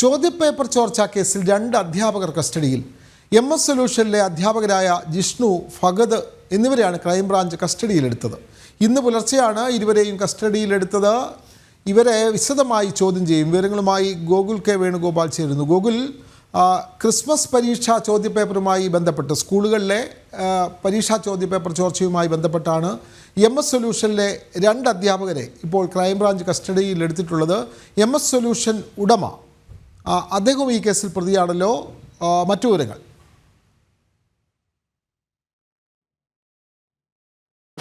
ചോദ്യപേപ്പർ ചോർച്ച കേസിൽ രണ്ട് അധ്യാപകർ കസ്റ്റഡിയിൽ. എം എസ് സൊല്യൂഷനിലെ അധ്യാപകരായ ജിഷ്ണു ഫഗദ് എന്നിവരെയാണ് ക്രൈംബ്രാഞ്ച് കസ്റ്റഡിയിലെടുത്തത്. ഇന്ന് പുലർച്ചെയാണ് ഇരുവരെയും കസ്റ്റഡിയിലെടുത്തത്. ഇവരെ വിശദമായി ചോദ്യം ചെയ്യും. വിവരങ്ങളുമായി ഗോകുൽ കെ വേണുഗോപാൽ ചേരുന്നു. ഗോകുൽ ക്രിസ്മസ് പരീക്ഷാ ചോദ്യപേപ്പറുമായി ബന്ധപ്പെട്ട് സ്കൂളുകളിലെ പരീക്ഷാ ചോദ്യപേപ്പർ ചോർച്ചയുമായി ബന്ധപ്പെട്ടാണ് എം എസ് സൊല്യൂഷനിലെ രണ്ട് അധ്യാപകരെ ഇപ്പോൾ ക്രൈംബ്രാഞ്ച് കസ്റ്റഡിയിൽ എടുത്തിട്ടുള്ളത് എം എസ് സൊല്യൂഷൻ ഉടമ അദ്ദേഹവും ഈ കേസിൽ പ്രതിയാണല്ലോ. മറ്റു വിവരങ്ങൾ.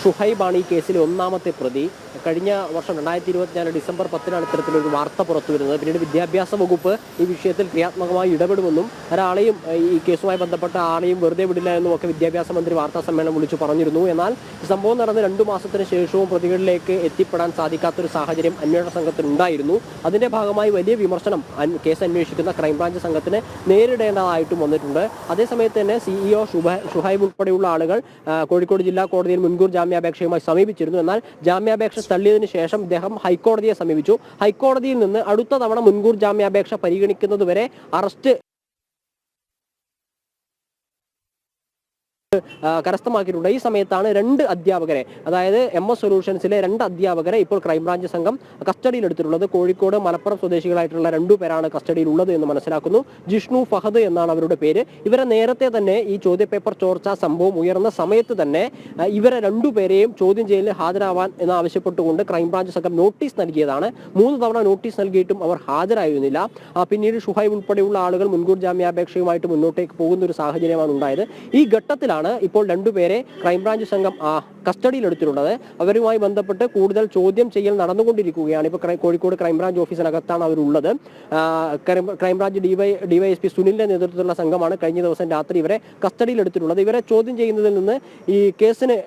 ഷുഹൈബാണ് ഈ കേസിലെ ഒന്നാമത്തെ പ്രതി. കഴിഞ്ഞ വർഷം രണ്ടായിരത്തി ഇരുപത്തിനാല് ഡിസംബർ പത്തിനാണ് ഇത്തരത്തിലൊരു വാർത്ത പുറത്തു വരുന്നത് പിന്നീട് വിദ്യാഭ്യാസ വകുപ്പ് ഈ വിഷയത്തിൽ ക്രിയാത്മകമായി ഇടപെടുമെന്നും ഒരാളെയും ഈ കേസുമായി ബന്ധപ്പെട്ട ആളെയും വെറുതെ വിടില്ല എന്നും ഒക്കെ വിദ്യാഭ്യാസ മന്ത്രി വാർത്താ സമ്മേളനം വിളിച്ചു പറഞ്ഞിരുന്നു. എന്നാൽ സംഭവം നടന്ന് രണ്ടു മാസത്തിന് ശേഷവും പ്രതികളിലേക്ക് എത്തിപ്പെടാൻ സാധിക്കാത്തൊരു സാഹചര്യം അന്വേഷണ സംഘത്തിനുണ്ടായിരുന്നു അതിന്റെ ഭാഗമായി വലിയ വിമർശനം കേസ് അന്വേഷിക്കുന്ന ക്രൈംബ്രാഞ്ച് സംഘത്തിന് നേരിടേണ്ടതായിട്ടും വന്നിട്ടുണ്ട്. അതേസമയത്ത് തന്നെ സിഇഒ ഷുഹൈബ് ഉൾപ്പെടെയുള്ള ആളുകൾ കോഴിക്കോട് ജില്ലാ കോടതിയിൽ മുൻകൂർ ജാമ്യാപേക്ഷയുമായി സമീപിച്ചിരുന്നു. എന്നാൽ ജാമ്യാപേക്ഷ തള്ളിയതിനു ശേഷം ഇദ്ദേഹം ഹൈക്കോടതിയെ സമീപിച്ചു. ഹൈക്കോടതിയിൽ നിന്ന് അടുത്ത തവണ മുൻകൂർ ജാമ്യാപേക്ഷ പരിഗണിക്കുന്നതുവരെ അറസ്റ്റ് കരസ്ഥമാക്കിയിട്ടുണ്ട്. ഈ സമയത്താണ് രണ്ട് അധ്യാപകരെ അതായത് എം എസ് സൊല്യൂഷൻസിലെ രണ്ട് അധ്യാപകരെ ഇപ്പോൾ ക്രൈംബ്രാഞ്ച് സംഘം കസ്റ്റഡിയിലെടുത്തിട്ടുള്ളത്. കോഴിക്കോട് മലപ്പുറം സ്വദേശികളായിട്ടുള്ള രണ്ടു പേരാണ് കസ്റ്റഡിയിലുള്ളത് എന്ന് മനസ്സിലാക്കുന്നു. ജിഷ്ണു ഫഹദ് എന്നാണ് അവരുടെ പേര്. ഇവരെ നേരത്തെ തന്നെ ഈ ചോദ്യപേപ്പർ ചോർച്ച സംഭവം ഉയർന്ന സമയത്ത് തന്നെ ഇവരെ രണ്ടുപേരെയും ചോദ്യം ചെയ്യലിൽ ഹാജരാവാൻ എന്ന് ആവശ്യപ്പെട്ടുകൊണ്ട് ക്രൈംബ്രാഞ്ച് സംഘം നോട്ടീസ് നൽകിയതാണ്. മൂന്ന് തവണ നോട്ടീസ് നൽകിയിട്ടും അവർ ഹാജരായിരുന്നില്ല. പിന്നീട് ഷുഹൈബ് ഉൾപ്പെടെയുള്ള ആളുകൾ മുൻകൂർ ജാമ്യാപേക്ഷയുമായിട്ട് മുന്നോട്ടേക്ക് പോകുന്ന ഒരു സാഹചര്യമാണ് ഉണ്ടായത്. ഈ ഘട്ടത്തിലാണ് ഇപ്പോൾ രണ്ടുപേരെ ക്രൈംബ്രാഞ്ച് സംഘം കസ്റ്റഡിയിലെടുത്തിട്ടുള്ളത്. അവരുമായി ബന്ധപ്പെട്ട് കൂടുതൽ ചോദ്യം ചെയ്യൽ നടന്നുകൊണ്ടിരിക്കുകയാണ്. ഇപ്പോൾ കോഴിക്കോട് ക്രൈംബ്രാഞ്ച് ഓഫീസിനകത്താണ് അവരുള്ളത്. Crime branch D Y D Y S P സുനിലിന്റെ നേതൃത്വത്തിലുള്ള സംഘമാണ് കഴിഞ്ഞ ദിവസം രാത്രി ഇവരെ കസ്റ്റഡിയിലെടുത്തിട്ടുള്ളത്. ഇവരെ ചോദ്യം ചെയ്യുന്നതിൽ നിന്ന് ഈ കേസിന്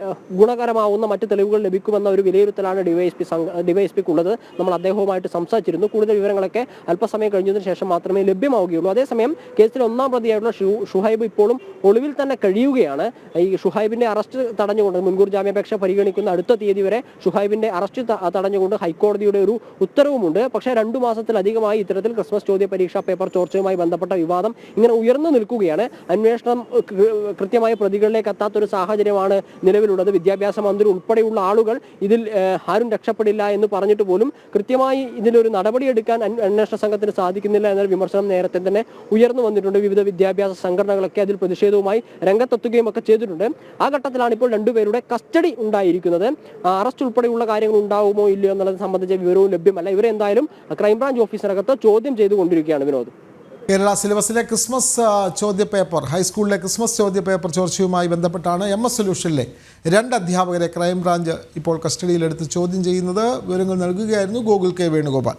ഗുണകരമാവുന്ന മറ്റ് തെളിവുകൾ ലഭിക്കുമെന്ന ഒരു വിലയിരുത്തലാണ് ഡിവൈഎസ്പി ഡിവൈഎസ്പിക്ക് ഉള്ളത് നമ്മൾ അദ്ദേഹവുമായിട്ട് സംസാരിച്ചിരുന്നു. കൂടുതൽ വിവരങ്ങളൊക്കെ അല്പസമയം കഴിഞ്ഞതിന് ശേഷം മാത്രമേ ലഭ്യമാവുകയുള്ളൂ. അതേസമയം കേസിൽ ഒന്നാം പ്രതിയായിട്ടുള്ള ഷുഹൈബ് ഇപ്പോഴും ഒളിവിൽ തന്നെ കഴിയുകയാണ്. ഈ ഷുഹൈബിന്റെ അറസ്റ്റ് തടഞ്ഞുകൊണ്ട് മുൻകൂർ ജാമ്യാപേക്ഷ പരിഗണിക്കുന്ന അടുത്ത തീയതി വരെ ഷുഹൈബിന്റെ അറസ്റ്റ് തടഞ്ഞുകൊണ്ട് ഹൈക്കോടതിയുടെ ഒരു ഉത്തരവുമുണ്ട്. പക്ഷേ രണ്ടു മാസത്തിലധികമായി ഇത്തരത്തിൽ ക്രിസ്മസ് ചോദ്യ പരീക്ഷാ പേപ്പർ ചോർച്ചയുമായി ബന്ധപ്പെട്ട വിവാദം ഇങ്ങനെ ഉയർന്നു നിൽക്കുകയാണ്. അന്വേഷണം കൃത്യമായ പ്രതികളിലേക്ക് എത്താത്ത ഒരു സാഹചര്യമാണ് നിലവിലുള്ളത്. വിദ്യാഭ്യാസ മന്ത്രി ഉൾപ്പെടെയുള്ള ആളുകൾ ഇതിൽ ആരും രക്ഷപ്പെടില്ല എന്ന് പറഞ്ഞിട്ട് പോലും കൃത്യമായി ഇതിലൊരു നടപടിയെടുക്കാൻ അന്വ- അന്വേഷണ സംഘത്തിന് സാധിക്കുന്നില്ല എന്നൊരു വിമർശനം നേരത്തെ തന്നെ ഉയർന്നു വന്നിട്ടുണ്ട്. വിവിധ വിദ്യാഭ്യാസ സംഘടനകളൊക്കെ അതിൽ പ്രതിഷേധവുമായി രംഗത്തെത്തുകയും ഒക്കെ ചെയ്തിട്ടുണ്ട്. ആ ഘട്ടത്തിലാണ് ഇപ്പോൾ രണ്ടുപേരുടെ കസ്റ്റഡി ഉണ്ടായിരിക്കുന്നത്. അറസ്റ്റ് ഉൾപ്പെടെയുള്ള കാര്യങ്ങൾ ഉണ്ടാവുമോ ഇല്ലയോ എന്നുള്ളത് സംബന്ധിച്ച വിവരവും ലഭ്യമല്ല. ഇവരെ എന്തായാലും ക്രൈംബ്രാഞ്ച് ഓഫീസിനകത്ത് ചോദ്യം ചെയ്തുകൊണ്ടിരിക്കുകയാണ് വിനോദ്. കേരള സിലബസിലെ ക്രിസ്മസ് ചോദ്യ ചോദ്യപേപ്പർ ഹൈസ്കൂളിലെ ക്രിസ്മസ് ചോദ്യപേപ്പർ ചോർച്ചയുമായി ബന്ധപ്പെട്ടാണ് എം എസ് സൊല്യൂഷനിലെ രണ്ട് അധ്യാപകരെ ക്രൈംബ്രാഞ്ച് ഇപ്പോൾ കസ്റ്റഡിയിലെടുത്ത് ചോദ്യം ചെയ്യുന്നത്. വിവരങ്ങൾ നൽകുകയായിരുന്നു ഗോകുൽ കെ വേണുഗോപാൽ.